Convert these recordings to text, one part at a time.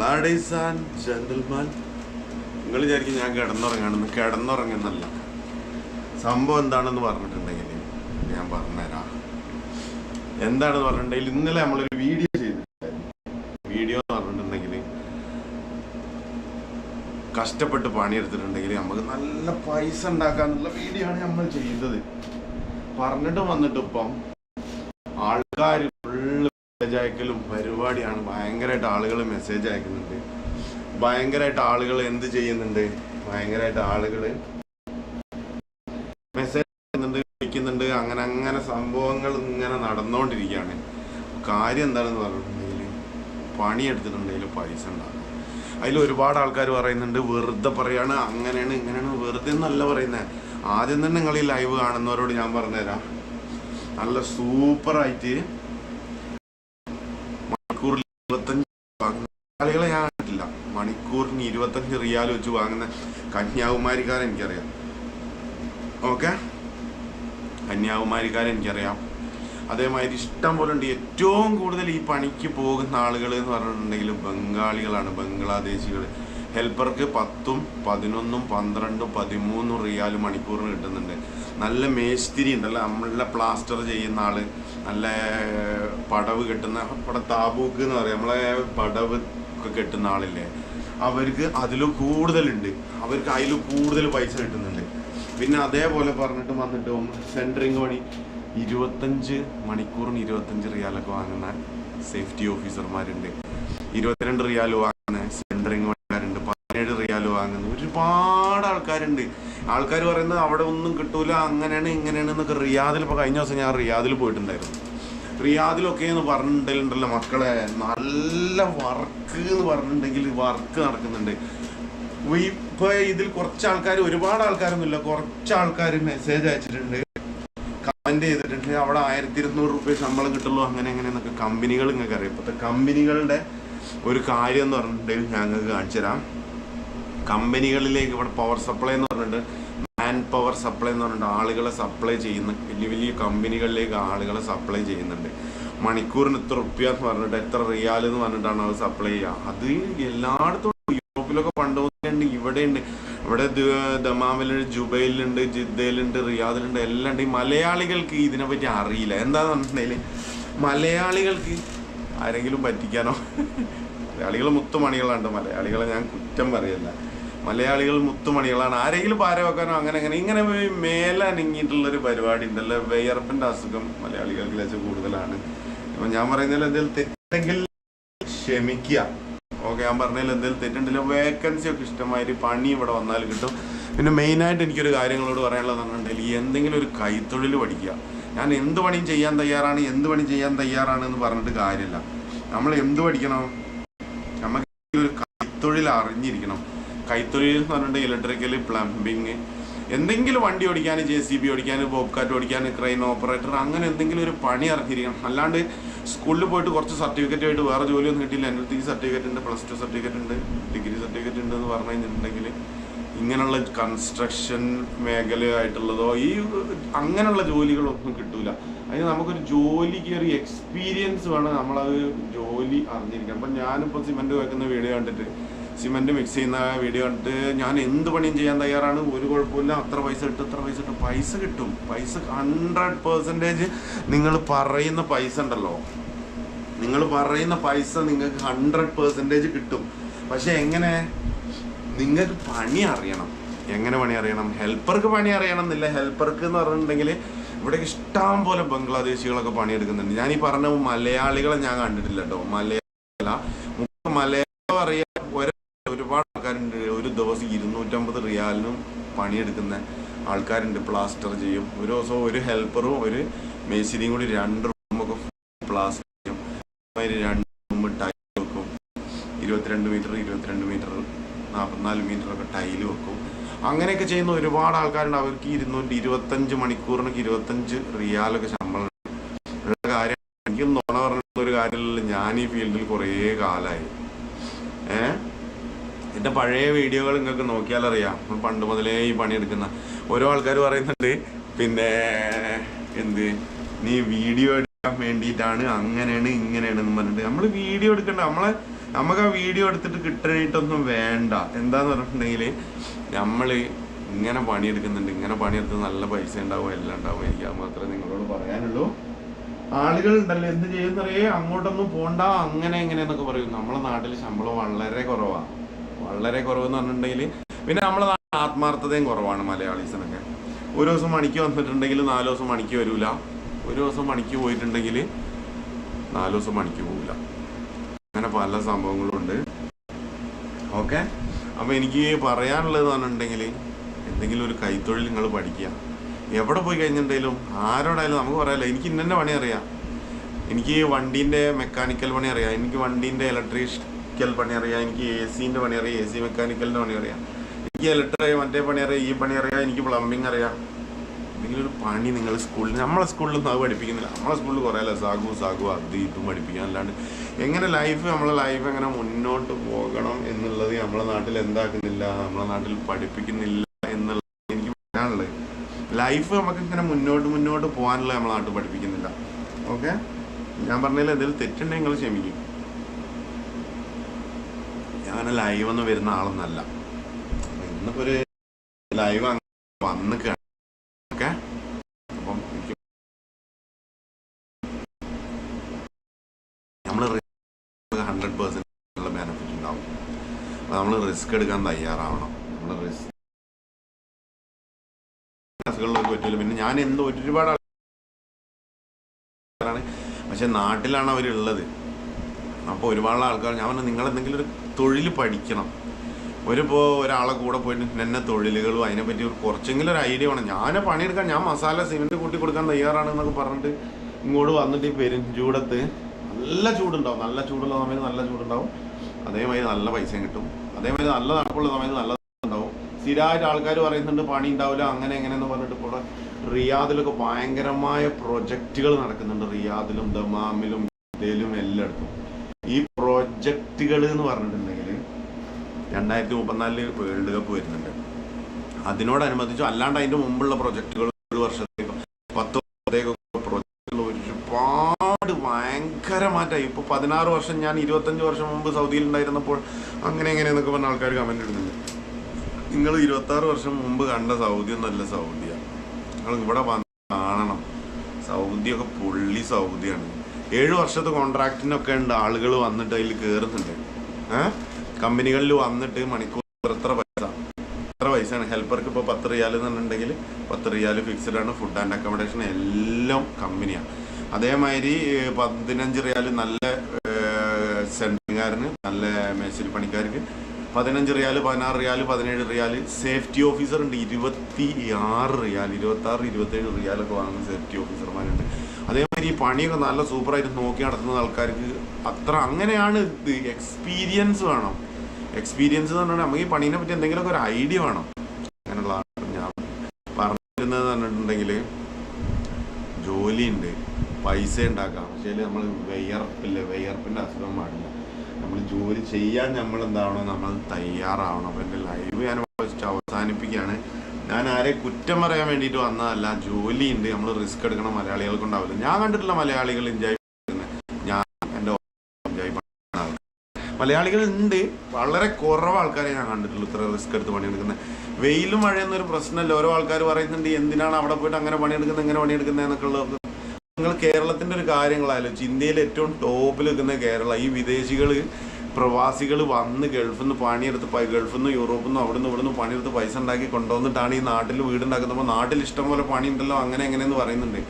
Ladies and gentleman നിങ്ങൾ വിചാരിക്കും ഞാൻ കിടന്നുറങ്ങാണെന്ന് കിടന്നുറങ്ങുന്നല്ല സംഭവം എന്താണെന്ന് പറഞ്ഞിട്ടുണ്ടെങ്കിൽ ഞാൻ പറഞ്ഞുതരാം. എന്താണെന്ന് പറഞ്ഞിട്ടുണ്ടെങ്കിൽ ഇന്നലെ നമ്മളൊരു വീഡിയോ ചെയ്തിട്ടുണ്ടായിരുന്നു. വീഡിയോ എന്ന് പറഞ്ഞിട്ടുണ്ടെങ്കിൽ കഷ്ടപ്പെട്ട് പണിയെടുത്തിട്ടുണ്ടെങ്കിൽ നമുക്ക് നല്ല പൈസ ഉണ്ടാക്കാന്നുള്ള വീഡിയോ ആണ് നമ്മൾ ചെയ്തത്. പറഞ്ഞിട്ട് വന്നിട്ട് ഇപ്പം ആൾക്കാർ ഫുള്ള് അയക്കലും പരിപാടിയാണ്. ഭയങ്കരമായിട്ട് ആളുകൾ മെസ്സേജ് അയക്കുന്നുണ്ട്. ഭയങ്കരമായിട്ട് ആളുകൾ എന്ത് ചെയ്യുന്നുണ്ട്? ഭയങ്കരമായിട്ട് ആളുകൾ മെസ്സേജ് അയക്കുന്നുണ്ട് വിളിക്കുന്നുണ്ട്. അങ്ങനെ അങ്ങനെ സംഭവങ്ങൾ ഇങ്ങനെ നടന്നുകൊണ്ടിരിക്കുകയാണ് കാര്യം എന്താണെന്ന് പറഞ്ഞിട്ടുണ്ടെങ്കിൽ പണിയെടുത്തിട്ടുണ്ടെങ്കിൽ പൈസ ഉണ്ടാകും അതിൽ ഒരുപാട് ആൾക്കാർ പറയുന്നുണ്ട് വെറുതെ പറയാണ് അങ്ങനെയാണ് ഇങ്ങനെയാണ് വെറുതെ എന്നല്ല പറയുന്നത് ആദ്യം തന്നെ നിങ്ങൾ ഈ ലൈവ് കാണുന്നവരോട് ഞാൻ പറഞ്ഞുതരാം. നല്ല സൂപ്പറായിട്ട് മണിക്കൂറിൽ ഇരുപത്തഞ്ച് വാങ്ങുന്ന ആളുകളെ ഞാൻ കണ്ടിട്ടില്ല ഇരുപത്തഞ്ച് റിയാൽ വെച്ച് വാങ്ങുന്ന കന്യാകുമാരിക്കാരൻ എനിക്കറിയാം. ഓക്കെ കന്യാകുമാരിക്കാരൻ എനിക്കറിയാം. അതേമാതിരി ഇഷ്ടം പോലെ ഉണ്ട്. ഏറ്റവും കൂടുതൽ ഈ പണിക്ക് പോകുന്ന ആളുകൾ എന്ന് പറഞ്ഞിട്ടുണ്ടെങ്കിൽ ബംഗാളികളാണ് ബംഗ്ലാദേശികൾ ഹെൽപ്പർക്ക് പത്തും പതിനൊന്നും പന്ത്രണ്ടും പതിമൂന്നും റിയാൽ മണിക്കൂറിന് കിട്ടുന്നുണ്ട്. നല്ല മേസ്തിരി ഉണ്ടല്ലോ നമ്മളെ പ്ലാസ്റ്റർ ചെയ്യുന്ന ആൾ നല്ല പടവ് കെട്ടുന്ന ഇവിടെ താബൂക്ക് എന്ന് പറയും. നമ്മളെ പടവ് കെട്ടുന്ന ആളില്ലേ? അവർക്ക് അതിലും കൂടുതലുണ്ട്. അവർക്ക് അതിൽ കൂടുതൽ പൈസ കിട്ടുന്നുണ്ട്. പിന്നെ അതേപോലെ പറഞ്ഞിട്ട് വന്നിട്ട് സെന്ററിങ് പണി ഇരുപത്തഞ്ച് മണിക്കൂറിന് ഇരുപത്തഞ്ച് റിയാലൊക്കെ വാങ്ങുന്ന സേഫ്റ്റി ഓഫീസർമാരുണ്ട് ഇരുപത്തിരണ്ട് റിയാൽ വാങ്ങുന്ന സെന്ററിങ് പണിക്കാരുണ്ട് പതിനേഴ് റിയാൽ വാങ്ങുന്ന ഒരുപാട് ആൾക്കാരുണ്ട്. ആൾക്കാർ പറയുന്നത് അവിടെ ഒന്നും കിട്ടൂല അങ്ങനെയാണ് ഇങ്ങനെയാണ് എന്നൊക്കെ റിയാദിൽ ഇപ്പോൾ കഴിഞ്ഞ ദിവസം ഞാൻ റിയാദിൽ പോയിട്ടുണ്ടായിരുന്നു. റിയാദിലൊക്കെ എന്ന് പറഞ്ഞിട്ടുണ്ടല്ലോ മക്കളെ. നല്ല വർക്ക് എന്ന് പറഞ്ഞിട്ടുണ്ടെങ്കിൽ വർക്ക് നടക്കുന്നുണ്ട്. ഇപ്പൊ ഇതിൽ കുറച്ച് ആൾക്കാർ ഒരുപാട് ആൾക്കാരൊന്നുമില്ല. കുറച്ച് ആൾക്കാർ മെസ്സേജ് അയച്ചിട്ടുണ്ട്. കമന്റ് ചെയ്തിട്ടുണ്ട്. അവിടെ ആയിരത്തി ഇരുന്നൂറ് റുപ്യ ശമ്പളം കിട്ടുള്ളൂ അങ്ങനെ അങ്ങനെ എന്നൊക്കെ കമ്പനികൾ നിങ്ങൾക്ക് അറിയാം. ഇപ്പോഴത്തെ കമ്പനികളുടെ ഒരു കാര്യം എന്ന് പറഞ്ഞിട്ടുണ്ടെങ്കിൽ ഞങ്ങൾക്ക് കാണിച്ചു തരാം. കമ്പനികളിലേക്ക് ഇവിടെ പവർ സപ്ലൈ എന്ന് പറഞ്ഞിട്ട് മാൻ പവർ സപ്ലൈ എന്ന് പറഞ്ഞിട്ട് ആളുകളെ സപ്ലൈ ചെയ്യുന്ന വലിയ വലിയ കമ്പനികളിലേക്ക് ആളുകളെ സപ്ലൈ ചെയ്യുന്നുണ്ട്. മണിക്കൂറിന് ഇത്ര റുപ്യ എന്ന് പറഞ്ഞിട്ട് എത്ര റിയാൽ എന്ന് പറഞ്ഞിട്ടാണ് അവർ സപ്ലൈ ചെയ്യുക. അത് എല്ലായിടത്തും യൂറോപ്പിലൊക്കെ പണ്ട് ഇവിടെ ഉണ്ട്. ഇവിടെ ദമാമിലുണ്ട് ജുബൈലുണ്ട് ജിദ്ദയിലുണ്ട് റിയാദിലുണ്ട് എല്ലാം ഉണ്ട്. ഈ മലയാളികൾക്ക് ഇതിനെപ്പറ്റി അറിയില്ല. എന്താന്ന് പറഞ്ഞിട്ടുണ്ടെങ്കിൽ മലയാളികൾക്ക് ആരെങ്കിലും പറ്റിക്കാനോ? മലയാളികൾ മുത്തുമണികളാണ് മലയാളികളെ ഞാൻ കുറ്റം പറയല്ല. മലയാളികൾ മുത്തുമണികളാണ്. ആരെങ്കിലും പാര വെക്കാനോ അങ്ങനെ അങ്ങനെ ഇങ്ങനെ മേലനങ്ങിയിട്ടുള്ളൊരു പരിപാടി ഉണ്ടല്ലോ വിയർപ്പിന്റെ അസുഖം മലയാളികൾക്ക് വെച്ച് കൂടുതലാണ്. ഞാൻ പറയുന്നതിൽ എന്തെങ്കിലും തെറ്റുണ്ടെങ്കിൽ ക്ഷമിക്കുക. ഓക്കെ ഞാൻ പറഞ്ഞതിൽ എന്തെങ്കിലും തെറ്റുണ്ടെങ്കിൽ വേക്കൻസി ഒക്കെ ഇഷ്ടമായിട്ട് പണി ഇവിടെ വന്നാൽ കിട്ടും. പിന്നെ മെയിനായിട്ട് എനിക്കൊരു കാര്യങ്ങളോട് പറയാനുള്ളത് പറഞ്ഞിട്ടുണ്ടെങ്കിൽ എന്തെങ്കിലും ഒരു കൈത്തൊഴിൽ പഠിക്കുക. ഞാൻ എന്ത് പണിയും ചെയ്യാൻ തയ്യാറാണ് എന്ത് പണി ചെയ്യാൻ തയ്യാറാണ് എന്ന് പറഞ്ഞിട്ട് കാര്യമില്ല. നമ്മൾ എന്ത് പഠിക്കണം? നമുക്ക് ഒരു കൈത്തൊഴിൽ അറിഞ്ഞിരിക്കണം. കൈത്തൊഴിൽ എന്ന് പറഞ്ഞിട്ടുണ്ടെങ്കിൽ ഇലക്ട്രിക്കൽ പ്ലംബിങ് എന്തെങ്കിലും വണ്ടി ഓടിക്കാൻ ജെ സി ബി ഓടിക്കാൻ ബോബ്കാറ്റ് ഓടിക്കാൻ ക്രെയിൻ ഓപ്പറേറ്റർ അങ്ങനെ എന്തെങ്കിലും ഒരു പണി അറിഞ്ഞിരിക്കണം അല്ലാണ്ട് സ്കൂളിൽ പോയിട്ട് കുറച്ച് സർട്ടിഫിക്കറ്റ് ആയിട്ട് വേറെ ജോലിയൊന്നും കിട്ടിയില്ല. എന്റെ അടുത്ത് ഈ സർട്ടിഫിക്കറ്റ് ഉണ്ട് പ്ലസ് ടു സർട്ടിഫിക്കറ്റ് ഉണ്ട് ഡിഗ്രി സർട്ടിഫിക്കറ്റ് ഉണ്ട് എന്ന് പറഞ്ഞു കഴിഞ്ഞിട്ടുണ്ടെങ്കിൽ ഇങ്ങനെയുള്ള കൺസ്ട്രക്ഷൻ മേഖലയായിട്ടുള്ളതോ ഈ അങ്ങനെയുള്ള ജോലികളൊന്നും കിട്ടൂല. അതിന് നമുക്കൊരു ജോലിക്ക് ഒരു എക്സ്പീരിയൻസ് വേണം. നമ്മളത് ജോലി അറിഞ്ഞിരിക്കണം. അപ്പം ഞാനിപ്പോൾ സിമെന്റ് വെക്കുന്ന വീഡിയോ കണ്ടിട്ട് സിമെന്റ് മിക്സ് ചെയ്യുന്ന വീഡിയോ കണ്ടിട്ട് ഞാൻ എന്ത് പണിയും ചെയ്യാൻ തയ്യാറാണ്? ഒരു കുഴപ്പമില്ല അത്ര പൈസ കിട്ടും അത്ര പൈസ കിട്ടും പൈസ കിട്ടും. പൈസ ഹൺഡ്രഡ് പെർസെന്റേജ് നിങ്ങൾ പറയുന്ന പൈസ ഉണ്ടല്ലോ. നിങ്ങൾ പറയുന്ന പൈസ നിങ്ങൾക്ക് ഹൺഡ്രഡ് പെർസെന്റേജ് കിട്ടും. പക്ഷെ എങ്ങനെ? നിങ്ങൾക്ക് പണി അറിയണം. എങ്ങനെ പണി അറിയണം? ഹെൽപ്പർക്ക് പണി അറിയണം എന്നില്ല ഹെൽപ്പർക്ക് എന്ന് പറഞ്ഞിട്ടുണ്ടെങ്കിൽ ഇവിടെ ഇഷ്ടം പോലെ ബംഗ്ലാദേശികളൊക്കെ പണിയെടുക്കുന്നുണ്ട്. ഞാൻ ഈ പറഞ്ഞ മലയാളികളെ ഞാൻ കണ്ടിട്ടില്ല കേട്ടോ. മലയാളം അറിയാൻ ഒരു ഒരുപാട് ആൾക്കാരുണ്ട് ഒരു ദിവസം ഇരുന്നൂറ്റമ്പത് റിയാലിനും പണിയെടുക്കുന്ന ആൾക്കാരുണ്ട് പ്ലാസ്റ്റർ ചെയ്യും. ഒരു ദിവസം ഒരു ഹെൽപ്പറും ഒരു മേശിരിയും കൂടി രണ്ട് റൂമൊക്കെ പ്ലാസ്റ്റർ ചെയ്യും. അതിന് രണ്ട് റൂം ടൈൽ വെക്കും. ഇരുപത്തിരണ്ട് മീറ്റർ ഇരുപത്തിരണ്ട് മീറ്റർ നാൽപ്പത്തിനാല് മീറ്റർ ഒക്കെ ടൈൽ വെക്കും. അങ്ങനെയൊക്കെ ചെയ്യുന്ന ഒരുപാട് ആൾക്കാരുണ്ട്. അവർക്ക് ഇരുന്നൂറ്റി ഇരുപത്തഞ്ച് മണിക്കൂറിനൊക്കെ ഇരുപത്തഞ്ച് റിയാലൊക്കെ ശമ്പളം കാര്യം എനിക്കും നുണ പറഞ്ഞ ഒരു കാര്യമില്ല ഞാൻ ഈ ഫീൽഡിൽ കുറേ കാലമായി ഏ? എന്റെ പഴയ വീഡിയോകൾ നിങ്ങൾക്ക് നോക്കിയാലറിയാം. നമ്മൾ പണ്ട് മുതലേ ഈ പണിയെടുക്കുന്ന ഓരോ ആൾക്കാർ പറയുന്നുണ്ട് പിന്നെ എന്ത്? നീ വീഡിയോ എടുക്കാൻ വേണ്ടിയിട്ടാണ് അങ്ങനെയാണ് ഇങ്ങനെയാണ് എന്ന് പറഞ്ഞിട്ട്. നമ്മൾ വീഡിയോ എടുക്കണ്ട. നമ്മളെ നമുക്ക് ആ വീഡിയോ എടുത്തിട്ട് കിട്ടാനായിട്ടൊന്നും വേണ്ട. എന്താന്ന് പറഞ്ഞിട്ടുണ്ടെങ്കിൽ നമ്മൾ ഇങ്ങനെ പണിയെടുക്കുന്നുണ്ട്. ഇങ്ങനെ പണിയെടുത്ത് നല്ല പൈസ ഉണ്ടാവും എല്ലാം ഉണ്ടാവും. എനിക്ക് അത് മാത്രമേ നിങ്ങളോട് പറയാനുള്ളൂ. ആളുകൾ ഉണ്ടല്ലോ എന്ത് ചെയ്യുന്നറിയേ? അങ്ങോട്ടൊന്നും പോണ്ട അങ്ങനെ എങ്ങനെയെന്നൊക്കെ പറയും. നമ്മളെ നാട്ടിൽ ശമ്പളം വളരെ കുറവാണ് വളരെ കുറവെന്ന് പറഞ്ഞിട്ടുണ്ടെങ്കിൽ പിന്നെ നമ്മളെ ആത്മാർത്ഥതയും കുറവാണ് മലയാളീസിനൊക്കെ. ഒരു ദിവസം മണിക്ക് വന്നിട്ടുണ്ടെങ്കിൽ നാല് ദിവസം മണിക്ക് വരൂല. ഒരു ദിവസം മണിക്ക് പോയിട്ടുണ്ടെങ്കിൽ നാല് ദിവസം മണിക്ക് പോകില്ല അങ്ങനെ പല സംഭവങ്ങളുണ്ട് ഓക്കെ? അപ്പോൾ എനിക്ക് പറയാനുള്ളത് പറഞ്ഞിട്ടുണ്ടെങ്കിൽ എന്തെങ്കിലും ഒരു കൈത്തൊഴിൽ നിങ്ങൾ പഠിക്കുക. എവിടെ പോയി കഴിഞ്ഞിട്ടുണ്ടെങ്കിലും ആരോടായാലും നമുക്ക് പറയാമല്ലോ എനിക്ക് ഇന്നെ പണി അറിയാം. എനിക്ക് വണ്ടീന്റെ മെക്കാനിക്കൽ പണി അറിയാം. എനിക്ക് വണ്ടീന്റെ ഇലക്ട്രീഷ്യൽ പണി അറിയാം എനിക്ക് എ സിന്റെ പണി അറിയാം എ സി മെക്കാനിക്കലിന്റെ പണി അറിയാം എനിക്ക് ഇലക്ട്രിക് മറ്റേ പണി അറിയാം ഈ പണി അറിയാം എനിക്ക് പ്ലംബിംഗ് അറിയാം. എന്തെങ്കിലും ഒരു പണി നിങ്ങൾ സ്കൂളിൽ നമ്മളെ സ്കൂളിലൊന്നും അത് പഠിപ്പിക്കുന്നില്ല. നമ്മളെ സ്കൂളിൽ കുറേ അല്ല സാഗു സാഗു അത് ഇതും പഠിപ്പിക്കാൻ അല്ലാണ്ട് എങ്ങനെ ലൈഫ് നമ്മളെ ലൈഫ് എങ്ങനെ മുന്നോട്ട് പോകണം എന്നുള്ളത് നമ്മളെ നാട്ടിൽ എന്താക്കുന്നില്ല നമ്മളെ നാട്ടിൽ പഠിപ്പിക്കുന്നില്ല എന്നുള്ളത് എനിക്ക് പറയാനുള്ളത്. ലൈഫ് നമുക്ക് ഇങ്ങനെ മുന്നോട്ട് മുന്നോട്ട് പോകാനുള്ള നമ്മളെ നാട്ടിൽ പഠിപ്പിക്കുന്നില്ല. ഓക്കെ ഞാൻ പറഞ്ഞതിൽ എന്തെങ്കിലും തെറ്റുണ്ടെങ്കിൽ നിങ്ങൾ ക്ഷമിക്കും. അങ്ങനെ ലൈവ് ഒന്നും വരുന്ന ആളൊന്നല്ല. ഇന്നിപ്പോ ഒരു ലൈവ് വന്ന് ഓക്കെ? അപ്പം എനിക്ക് നമ്മൾ ഹൺഡ്രഡ് ബെനിഫിറ്റ് ഉണ്ടാവും. അപ്പം നമ്മൾ റിസ്ക് എടുക്കാൻ തയ്യാറാവണം. നമ്മൾ റിസ്ക് ക്ലാസ്സുകളിലൊക്കെ പറ്റില്ല പിന്നെ ഞാൻ എന്ത് ഒരുപാട് പക്ഷെ നാട്ടിലാണ് അവരുള്ളത്. അപ്പോൾ ഒരുപാട് ആൾക്കാർ ഞാൻ പറഞ്ഞു നിങ്ങൾ എന്തെങ്കിലും ഒരു തൊഴിൽ പഠിക്കണം. ഒരിപ്പോൾ ഒരാളെ കൂടെ പോയിട്ട് എന്നെ തൊഴിലുകളും അതിനെപ്പറ്റി ഒരു കുറച്ചെങ്കിലും ഒരു ഐഡിയ വേണം. ഞാൻ പണിയെടുക്കാൻ ഞാൻ മസാല സിമെന്റ് കൂട്ടി കൊടുക്കാൻ തയ്യാറാണ് എന്നൊക്കെ പറഞ്ഞിട്ട് ഇങ്ങോട്ട് വന്നിട്ട് ഈ പെരും ചൂടത്ത് നല്ല ചൂടുണ്ടാവും. നല്ല ചൂടുള്ള സമയത്ത് നല്ല ചൂടുണ്ടാവും. അതേമാതിരി നല്ല പൈസയും കിട്ടും. അതേമാതിരി നല്ല തണുപ്പുള്ള സമയത്ത് നല്ല ഉണ്ടാവും സ്ഥിരമായിട്ട് ആൾക്കാർ പറയുന്നുണ്ട് പണി ഉണ്ടാവില്ല അങ്ങനെ എങ്ങനെയെന്ന് പറഞ്ഞിട്ട് ഇപ്പോൾ റിയാദിലൊക്കെ ഭയങ്കരമായ പ്രൊജക്റ്റുകൾ നടക്കുന്നുണ്ട്. റിയാദിലും ദമാമിലും ഇന്ത്യയിലും എല്ലായിടത്തും. ഈ പ്രോജക്റ്റുകൾ എന്ന് പറഞ്ഞിട്ടുണ്ടെങ്കിൽ രണ്ടായിരത്തി മുപ്പത്തിനാലിൽ വേൾഡ് കപ്പ് വരുന്നുണ്ട്. അതിനോടനുബന്ധിച്ചു അല്ലാണ്ട് അതിന്റെ മുമ്പുള്ള പ്രോജക്റ്റുകൾ ഒരു വർഷത്തെ പത്ത് വർഷത്തേക്കൊക്കെ പ്രോജക്റ്റുകൾ ഒരുപാട് ഭയങ്കര മാറ്റമായി. ഇപ്പൊ പതിനാറ് വർഷം ഞാൻ ഇരുപത്തഞ്ച് വർഷം മുമ്പ് സൗദിയിൽ ഉണ്ടായിരുന്നപ്പോൾ അങ്ങനെ എങ്ങനെയെന്നൊക്കെ പറഞ്ഞ ആൾക്കാർ കമന്റ് ഇടുന്നുണ്ട്. നിങ്ങൾ ഇരുപത്തി ആറ് വർഷം മുമ്പ് കണ്ട സൗദി ഒന്നല്ല സൗദിയാണ് നിങ്ങൾ ഇവിടെ വന്ന് കാണണം. സൗദിയൊക്കെ പുള്ളി സൗദിയാണ്. ഏഴ് വർഷത്തെ കോൺട്രാക്റ്റിനൊക്കെ ഉണ്ട്. ആളുകൾ വന്നിട്ട് അതിൽ കയറുന്നുണ്ട് കമ്പനികളിൽ വന്നിട്ട് മണിക്കൂർ എത്ര പൈസ? എത്ര പൈസയാണ്? ഹെൽപ്പർക്ക് ഇപ്പോൾ പത്ത് റിയാൽ എന്നുണ്ടെങ്കിൽ പത്ത് റിയാൽ ഫിക്സ്ഡ് ആണ്. ഫുഡ് ആൻഡ് അക്കോമഡേഷൻ എല്ലാം കമ്പനിയാണ്. അതേമാതിരി പതിനഞ്ച് റിയാൽ നല്ല സെന്ററിങ്ങാരന് നല്ല മേശരി പണിക്കാർക്ക്. പതിനഞ്ച് റിയാൽ പതിനാറ് റിയാൽ പതിനേഴ് റിയാൽ സേഫ്റ്റി ഓഫീസർ ഉണ്ട്. ഇരുപത്തി ആറ് റിയാൽ ഇരുപത്തി ആറ് ഇരുപത്തേഴ് റിയാലൊക്കെ വാങ്ങുന്ന സേഫ്റ്റി ഓഫീസർമാരുണ്ട് അതേമാതിരി ഈ പണിയൊക്കെ നല്ല സൂപ്പറായിട്ട് നോക്കി നടത്തുന്ന ആൾക്കാർക്ക് അത്ര അങ്ങനെയാണ് ഇത്. എക്സ്പീരിയൻസ് വേണം. എക്സ്പീരിയൻസ് എന്ന് പറഞ്ഞാൽ നമുക്ക് ഈ പണീനെ പറ്റി എന്തെങ്കിലുമൊക്കെ ഒരു ഐഡിയ വേണം. അങ്ങനെയുള്ള ആൾക്കാർ ഞാൻ പറഞ്ഞിരുന്നത് പറഞ്ഞിട്ടുണ്ടെങ്കിൽ ജോലിയുണ്ട്. പൈസ ഉണ്ടാക്കാം. പക്ഷേ നമ്മൾ വിയർപ്പില്ല. വിയർപ്പിന്റെ അസുഖം പാടില്ല. നമ്മൾ ജോലി ചെയ്യാൻ നമ്മൾ എന്താവണം നമ്മൾ തയ്യാറാവണം. എന്റെ ലൈവ് ഞാൻ അവസാനിപ്പിക്കുകയാണ് ഞാൻ ആരെ കുറ്റം പറയാൻ വേണ്ടിയിട്ട് വന്നതല്ല ജോലി ഉണ്ട് നമ്മൾ റിസ്ക് എടുക്കണം മലയാളികൾക്ക് ഉണ്ടാവില്ല ഞാൻ കണ്ടിട്ടുള്ള മലയാളികൾ എൻജോയ് ഞാൻ എന്റെ എൻജോയ് മലയാളികൾ ഉണ്ട് വളരെ കുറവ് ആൾക്കാരെ ഞാൻ കണ്ടിട്ടുള്ളൂ. ഇത്ര റിസ്ക് എടുത്ത് പണിയെടുക്കുന്നത്. വെയിലും മഴയൊന്നും ഒരു പ്രശ്നമല്ല. ഓരോ ആൾക്കാർ പറയുന്നുണ്ട് എന്തിനാണ് അവിടെ പോയിട്ട് അങ്ങനെ പണിയെടുക്കുന്നത് ഇങ്ങനെ പണിയെടുക്കുന്നത് എന്നൊക്കെ ഉള്ളത്. നിങ്ങൾ കേരളത്തിന്റെ ഒരു കാര്യങ്ങളായാലും ഇന്ത്യയിൽ ഏറ്റവും ടോപ്പിൽ നിൽക്കുന്ന കേരള ഈ വിദേശികൾ പ്രവാസികൾ വന്ന് ഗൾഫിൽ നിന്ന് പണിയെടുത്ത് ഗൾഫിൽ നിന്ന് യൂറോപ്പിൽ നിന്ന് അവിടെ നിന്ന് ഇവിടെ നിന്ന് പണിയെടുത്ത് പൈസ ഉണ്ടാക്കി കൊണ്ടുവന്നിട്ടാണ് ഈ നാട്ടിൽ വീടുണ്ടാക്കുന്നത് നാട്ടിൽ ഇഷ്ടം പോലെ പണി ഉണ്ടല്ലോ അങ്ങനെ എങ്ങനെയെന്ന് പറയുന്നുണ്ട്.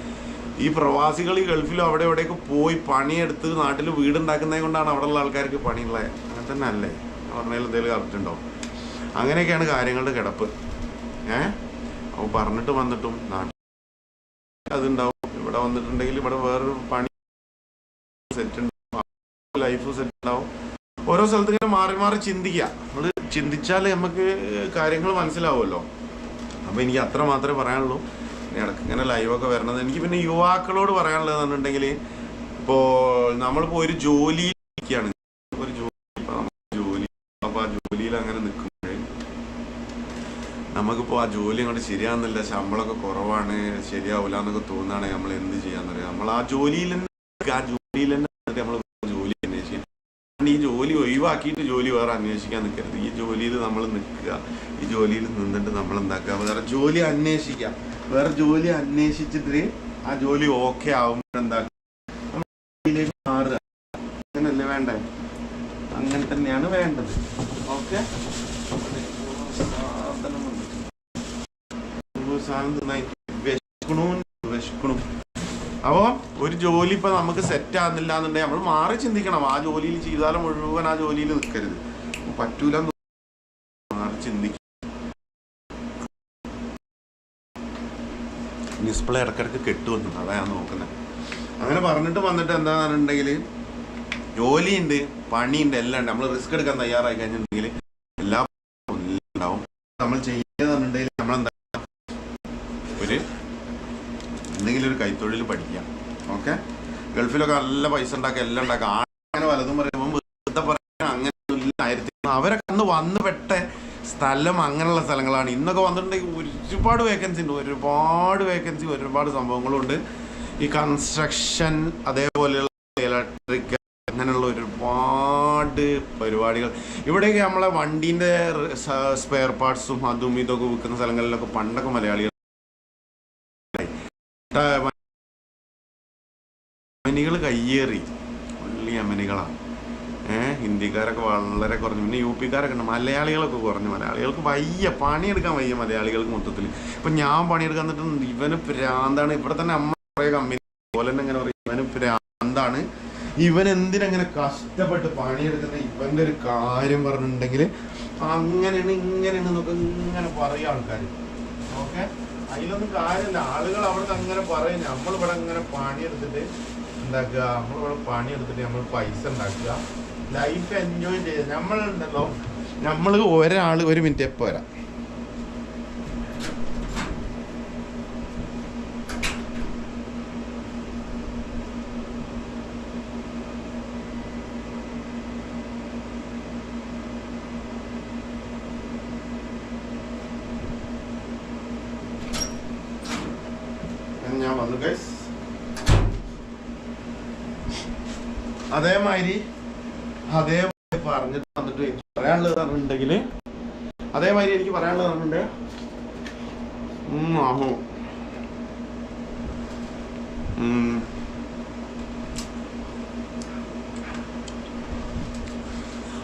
ഈ പ്രവാസികൾ ഈ ഗൾഫിലും അവിടെ എവിടെയൊക്കെ പോയി പണിയെടുത്ത് നാട്ടിൽ വീടുണ്ടാക്കുന്നത് കൊണ്ടാണ് അവിടെയുള്ള ആൾക്കാർക്ക് പണിയുള്ളത്. അങ്ങനെ തന്നെ അല്ലേ? പറഞ്ഞതിൽ എന്തെങ്കിലും കറക്റ്റ് ഉണ്ടോ? അങ്ങനെയൊക്കെയാണ് കാര്യങ്ങളുടെ കിടപ്പ്. ഏഹ് അപ്പോൾ പറഞ്ഞിട്ട് വന്നിട്ടും നാട്ടിൽ അതുണ്ടാവും. ഇവിടെ വന്നിട്ടുണ്ടെങ്കിൽ ഇവിടെ വേറൊരു പണി സെറ്റ് ഉണ്ടാവും. ലൈഫ് സെറ്റ് ഉണ്ടാവും. ഓരോ സ്ഥലത്ത് ഇങ്ങനെ മാറി മാറി ചിന്തിക്കുക. നമ്മൾ ചിന്തിച്ചാൽ നമുക്ക് കാര്യങ്ങൾ മനസ്സിലാവുമല്ലോ. അപ്പൊ എനിക്ക് അത്ര മാത്രമേ പറയാനുള്ളൂ. ഇടയ്ക്ക് ഇങ്ങനെ ലൈവൊക്കെ വരണത്. എനിക്ക് പിന്നെ യുവാക്കളോട് പറയാനുള്ളത് എന്നുണ്ടെങ്കിൽ ഇപ്പോൾ നമ്മളിപ്പോൾ ഒരു ജോലിയിൽ ഇരിക്കുകയാണ്. ഒരു ജോലി ജോലി അപ്പോൾ ആ ജോലിയിൽ അങ്ങനെ നിൽക്കുമ്പോഴേ നമുക്കിപ്പോൾ ആ ജോലി അങ്ങോട്ട് ശരിയാകുന്നില്ല ശമ്പളമൊക്കെ കുറവാണ് ശരിയാവില്ല എന്നൊക്കെ തോന്നുകയാണെങ്കിൽ നമ്മൾ എന്ത് ചെയ്യാന്നറിയാം നമ്മൾ ആ ജോലിയിൽ ആ ജോലി അന്വേഷിക്കും ഈ ജോലി ഒഴിവാക്കിയിട്ട് ജോലി വേറെ അന്വേഷിക്കാൻ നിൽക്കരുത്. ഈ ജോലിയിൽ നമ്മൾ നിൽക്കുക. ഈ ജോലിയിൽ നിന്നിട്ട് നമ്മൾ എന്താക്കുക? വേറെ ജോലി അന്വേഷിക്കുക. വേറെ ജോലി അന്വേഷിച്ചിട്ട് ആ ജോലി ഓക്കെ ആവുമ്പോൾ എന്താക്കുക? മാറുക. അങ്ങനല്ലേ വേണ്ടേ? അങ്ങനെ തന്നെയാണ് വേണ്ടത്. ഓക്കെ? വിശക്കണു വിശക്കണു. അപ്പോ ഒരു ജോലി ഇപ്പൊ നമുക്ക് സെറ്റ് ആകുന്നില്ല എന്നുണ്ടെങ്കിൽ നമ്മൾ മാറി ചിന്തിക്കണം. ആ ജോലിയിൽ ചെയ്താലും മുഴുവൻ ആ ജോലിയിൽ നിൽക്കരുത്. പറ്റൂല മാറി ചിന്തിക്കും ഡിസ്പ്ലേ ഇടക്കിടക്ക് കെട്ടുവന്നു അതാ ഞാൻ നോക്കുന്നത് അങ്ങനെ പറഞ്ഞിട്ട് വന്നിട്ട് എന്താണെന്നുണ്ടെങ്കിൽ ജോലിയുണ്ട് പണിയുണ്ട് എല്ലാം ഉണ്ട്. നമ്മൾ റിസ്ക് എടുക്കാൻ തയ്യാറായി കഴിഞ്ഞിട്ടുണ്ടെങ്കിൽ എല്ലാ ഉണ്ടാവും നമ്മൾ ചെയ്യുന്നുണ്ടെങ്കിൽ നമ്മളെന്താ ഒരു എന്തെങ്കിലും ഒരു കൈത്തൊഴിൽ പഠിക്കാം. ഓക്കെ? ഗൾഫിലൊക്കെ നല്ല പൈസ ഉണ്ടാക്കുക എല്ലാം ഉണ്ടാക്കുക. അങ്ങനെ വലതും പറയുമ്പോൾ വെറുതെ പറയാൻ അങ്ങനെ ആയിരത്തി അവരൊക്കെ അന്ന് വന്ന് പെട്ട സ്ഥലം അങ്ങനെയുള്ള സ്ഥലങ്ങളാണ്. ഇന്നൊക്കെ വന്നിട്ടുണ്ടെങ്കിൽ ഒരുപാട് വേക്കൻസി ഉണ്ട് ഒരുപാട് വേക്കൻസി ഒരുപാട് സംഭവങ്ങളുണ്ട് ഈ കൺസ്ട്രക്ഷൻ അതേപോലെയുള്ള ഇലക്ട്രിക്കൽ അങ്ങനെയുള്ള ഒരുപാട് പരിപാടികൾ. ഇവിടെയൊക്കെ നമ്മളെ വണ്ടീന്റെ സ്പെയർ പാർട്സും അതും ഇതൊക്കെ വിൽക്കുന്ന സ്ഥലങ്ങളിലൊക്കെ പണ്ടൊക്കെ മലയാളികൾ യമനികൾ കയ്യേറി. ഉള്ളി യമനികളാണ് ഏഹ് ഹിന്ദിക്കാരൊക്കെ വളരെ കുറഞ്ഞു. പിന്നെ യു പിക്കാരൊക്കെ ഉണ്ട്. മലയാളികളൊക്കെ കുറഞ്ഞു. മലയാളികൾക്ക് വയ്യ. പണിയെടുക്കാൻ വയ്യ മലയാളികൾക്ക് മൊത്തത്തിൽ ഇപ്പൊ ഞാൻ പണിയെടുക്കാൻ തന്നിട്ടുണ്ട് ഇവന് പ്രാന്താണ്. ഇവിടെ തന്നെ അമ്മ കുറേ കമ്പനി പോലെ തന്നെ ഇങ്ങനെ പറയും. ഇവന് പ്രാന്താണ്. ഇവൻ എന്തിനങ്ങനെ കഷ്ടപ്പെട്ട് പണിയെടുക്കുന്ന ഇവന്റെ ഒരു കാര്യം പറഞ്ഞിട്ടുണ്ടെങ്കിൽ അങ്ങനെയാണ് ഇങ്ങനെയാണ് എന്നൊക്കെ ഇങ്ങനെ പറയും ആൾക്കാർ ഓക്കെ? അതിലൊന്നും കാര്യമില്ല. ആളുകൾ അവിടെ അങ്ങനെ പറയും. നമ്മളിവിടെ അങ്ങനെ പണിയെടുത്തിട്ട് എന്താക്കുക നമ്മളിവിടെ പണിയെടുത്തിട്ട് നമ്മൾ പൈസ ഉണ്ടാക്കുക. ലൈഫ് എൻജോയ് ചെയ്ത് നമ്മളുണ്ടല്ലോ നമ്മൾ ഒരാൾ ഒരു മിനിറ്റ് എപ്പോൾ വരാം? ഞാൻ വന്നു ഗൈസ് അതേമാതിരി അതേമാതിരി പറഞ്ഞിട്ട് വന്നിട്ട് എനിക്ക് പറയാനുള്ളത് പറഞ്ഞിട്ടുണ്ടെങ്കിൽ അതേമാതിരി എനിക്ക് പറയാനുള്ളത് പറഞ്ഞിട്ടുണ്ട്. ആഹോ.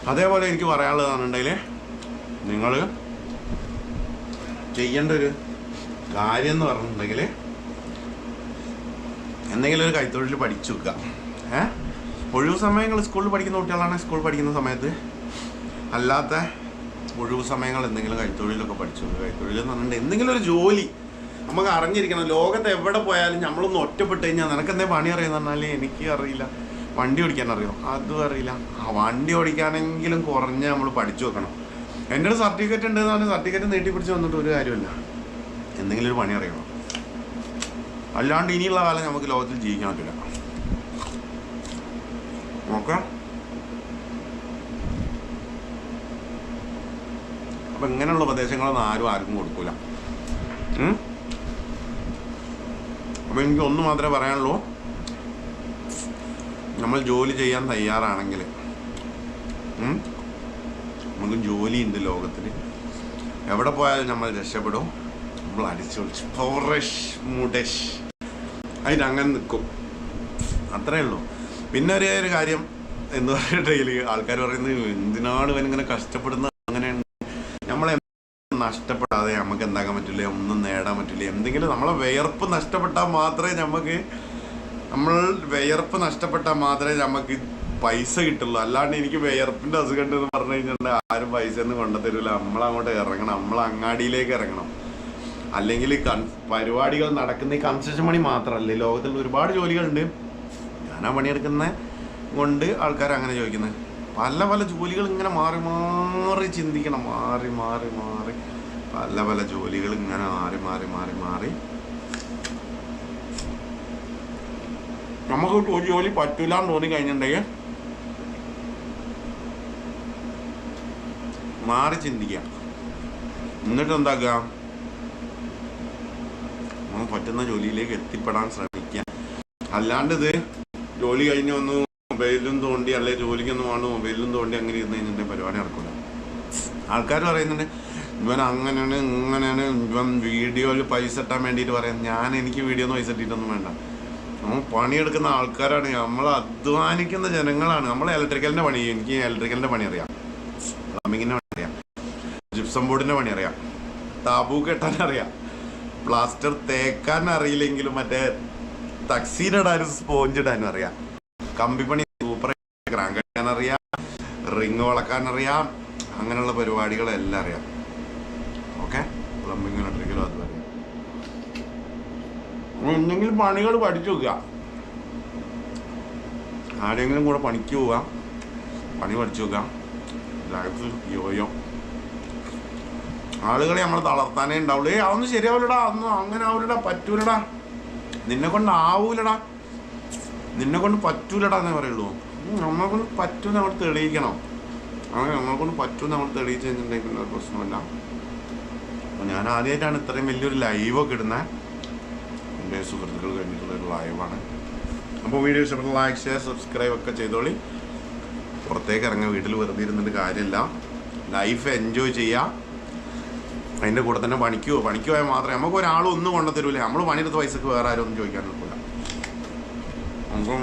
അതേപോലെ എനിക്ക് പറയാനുള്ളത് പറഞ്ഞിട്ടുണ്ടെങ്കിൽ നിങ്ങൾ ചെയ്യേണ്ട ഒരു കാര്യം എന്ന് പറഞ്ഞിട്ടുണ്ടെങ്കിൽ എന്തെങ്കിലും ഒരു കൈത്തൊഴിൽ പഠിച്ചു വെക്കുക. ഏ ഒഴിവ് സമയങ്ങൾ സ്കൂളിൽ പഠിക്കുന്ന കുട്ടികളാണ് സ്കൂൾ പഠിക്കുന്ന സമയത്ത്. അല്ലാത്ത ഒഴിവ് സമയങ്ങൾ എന്തെങ്കിലും കൈത്തൊഴിലൊക്കെ പഠിച്ചു. കൈത്തൊഴിൽ എന്ന് പറഞ്ഞിട്ട് എന്തെങ്കിലും ഒരു ജോലി. നമുക്ക് അറിഞ്ഞിരിക്കണം. ലോകത്ത് എവിടെ പോയാലും നമ്മളൊന്ന് ഒറ്റപ്പെട്ട് കഴിഞ്ഞാൽ നിനക്ക് എന്തേ പണി അറിയാന്ന് പറഞ്ഞാൽ എനിക്ക് അറിയില്ല. വണ്ടി ഓടിക്കാൻ അറിയോ? അതും അറിയില്ല. ആ വണ്ടി ഓടിക്കാനെങ്കിലും കുറഞ്ഞ് നമ്മൾ പഠിച്ചു വെക്കണം. എന്റെ ഒരു സർട്ടിഫിക്കറ്റ് ഉണ്ട് എന്ന് പറഞ്ഞാൽ സർട്ടിഫിക്കറ്റ് നീട്ടി പിടിച്ച് വന്നിട്ട് ഒരു കാര്യമില്ല എന്തെങ്കിലും ഒരു പണി അറിയണം. അല്ലാണ്ട് ഇനിയുള്ള കാലം നമുക്ക് ലോകത്തിൽ ജീവിക്കാൻ പറ്റില്ല. ഓക്കെ അപ്പൊ ഇങ്ങനെയുള്ള ഉപദേശങ്ങളൊന്നും ആരും ആർക്കും കൊടുക്കൂല. അപ്പം എനിക്ക് ഒന്ന് മാത്രമേ പറയാനുള്ളൂ. നമ്മൾ ജോലി ചെയ്യാൻ തയ്യാറാണെങ്കിൽ? നമുക്ക് ജോലിയുണ്ട് ലോകത്തിൽ. എവിടെ പോയാലും നമ്മൾ രക്ഷപ്പെടും. നമ്മൾ അടിച്ചൊളിച്ച് പൗറഷ് മുഡഷ് അതിനങ്ങനെ നിൽക്കും അത്രയേ ഉള്ളൂ. പിന്നെ ഒരു ഒരു കാര്യം എന്ന് പറഞ്ഞിട്ടുണ്ടെങ്കിൽ ആൾക്കാർ പറയുന്നത് എന്തിനാണ് ഇവനിങ്ങനെ ഇങ്ങനെ കഷ്ടപ്പെടുന്നത്? അങ്ങനെയാണ്. നമ്മളെ നഷ്ടപ്പെടാതെ നമുക്ക് എന്താക്കാൻ പറ്റില്ല? ഒന്നും നേടാൻ പറ്റില്ല? എന്തെങ്കിലും നമ്മളെ വിയർപ്പ് നഷ്ടപ്പെട്ടാൽ മാത്രമേ നമുക്ക് നമ്മൾ വിയർപ്പ് നഷ്ടപ്പെട്ടാൽ മാത്രമേ നമുക്ക് പൈസ കിട്ടുള്ളൂ. അല്ലാണ്ട് എനിക്ക് വിയർപ്പിന്റെ അസുഖം എന്ന് പറഞ്ഞു കഴിഞ്ഞിട്ടുണ്ടെങ്കിൽ ആരും പൈസ ഒന്നും കൊണ്ടുതരില്ല നമ്മളങ്ങോട്ട് ഇറങ്ങണം. നമ്മൾ അങ്ങാടിയിലേക്ക് ഇറങ്ങണം. അല്ലെങ്കിൽ പരിപാടികൾ നടക്കുന്ന ഈ കൺസ്ട്രക്ഷൻ പണി മാത്രമല്ല. ലോകത്തിൽ ഒരുപാട് ജോലികളുണ്ട്. ഞാൻ പണിയെടുക്കുന്നത് പണിയെടുക്കുന്ന കൊണ്ട് ആൾക്കാർ അങ്ങനെ ചോദിക്കുന്നത്. പല പല ജോലികൾ ഇങ്ങനെ മാറി മാറി ചിന്തിക്കണം. മാറി മാറി മാറി പല പല ജോലികൾ ഇങ്ങനെ മാറി മാറി മാറി മാറി. നമുക്ക് ഒരു ജോലി പറ്റൂല എന്ന് തോന്നി കഴിഞ്ഞിട്ടുണ്ടെങ്കിൽ മാറി ചിന്തിക്കാം എന്നിട്ട് എന്താക്കുക? നമുക്ക് പറ്റുന്ന ജോലിയിലേക്ക് എത്തിപ്പെടാൻ ശ്രമിക്കുക. അല്ലാണ്ട് ഇത് ജോലി കഴിഞ്ഞ് വന്ന് മൊബൈലും തോണ്ടി അല്ലെ ജോലിക്കൊന്നും വേണ്ട മൊബൈലും തോണ്ടി അങ്ങനെ ഇരുന്ന് കഴിഞ്ഞിട്ട് പരിപാടി നടക്കില്ല ആൾക്കാർ പറയുന്നുണ്ട് ഇവൻ അങ്ങനെയാണ് ഇങ്ങനെയാണ് ഇവൻ വീഡിയോയിൽ പൈസ ഇട്ടാൻ വേണ്ടിയിട്ട് പറയാം. ഞാൻ എനിക്ക് വീഡിയോ ഒന്നും പൈസ ഇട്ടിട്ടൊന്നും വേണ്ട. നമ്മൾ പണിയെടുക്കുന്ന ആൾക്കാരാണ്. നമ്മൾ അധ്വാനിക്കുന്ന ജനങ്ങളാണ്. നമ്മൾ ഇലക്ട്രിക്കലിന്റെ പണി എനിക്ക് ഇലക്ട്രിക്കലിന്റെ പണി അറിയാം. പ്ലംബിങ്ങിന്റെ പണി അറിയാം. ജിപ്സം ബോർഡിന്റെ പണി അറിയാം. താബു കെട്ടാൻ അറിയാം. പ്ലാസ്റ്റർ തേക്കാൻ അറിയില്ലെങ്കിലും മറ്റേ തക്സീനിടാനും സ്പോഞ്ച് ഇടാനും അറിയാം. കമ്പിപ്പണി സൂപ്പർ ക്രാങ്ക് അടിക്കാൻ അറിയാം റിങ് വളക്കാൻ അറിയാം അങ്ങനെയുള്ള പരിപാടികളെല്ലാം അറിയാം. ഓക്കെ പ്ലംബിങ് ഇലക്ട്രിക്കലും അതും അറിയാം എന്തെങ്കിലും പണികൾ പഠിച്ചു വെക്കുക ആരെങ്കിലും കൂടെ പണിക്ക് പോവാം. പണി പഠിച്ചു വെക്കാം യോയോ. ആളുകളെ നമ്മൾ തളർത്താനേ ഉണ്ടാവുള്ളൂ. ഏ അതൊന്നും ശരിയാവില്ലടാ. അതൊന്നും അങ്ങനെ ആവില്ലടാ. പറ്റൂലടാ. നിന്നെ കൊണ്ട് ആവൂലടാ. നിന്നെ കൊണ്ട് പറ്റൂലടാ എന്നേ പറയുള്ളൂ. നമ്മളെ കൊണ്ട് പറ്റും നമ്മൾ തെളിയിക്കണം. അങ്ങനെ നമ്മളെ കൊണ്ട് പറ്റും നമ്മൾ തെളിയിച്ചു കഴിഞ്ഞിട്ടുണ്ടെങ്കിൽ പിന്നെ പ്രശ്നമല്ല ഞാൻ ആദ്യമായിട്ടാണ് ഇത്രയും വലിയൊരു ലൈവൊക്കെ ഇടുന്നത് എന്റെ സുഹൃത്തുക്കൾ കഴിഞ്ഞിട്ടുള്ള ഒരു ലൈവാണ് അപ്പോൾ വീഡിയോ ഇഷ്ടപ്പെട്ട ലൈക്ക് ഷെയർ സബ്സ്ക്രൈബ് ഒക്കെ ചെയ്തോളി. പുറത്തേക്ക് ഇറങ്ങുക വീട്ടിൽ വെറുതെ ഇരുന്നിട്ട് കാര്യമില്ല. ലൈഫ് എൻജോയ് ചെയ്യുക. അതിന്റെ കൂടെ തന്നെ പണിക്കുവോ പണിക്ക് പോയാൽ മാത്രമേ നമുക്ക് ഒരാളും ഒന്നും കൊണ്ടു തരൂലേ നമ്മൾ പണിയെടുത്ത പൈസക്ക് വേറെ ആരും ഒന്നും ചോദിക്കാൻ നിൽക്കില്ല അപ്പം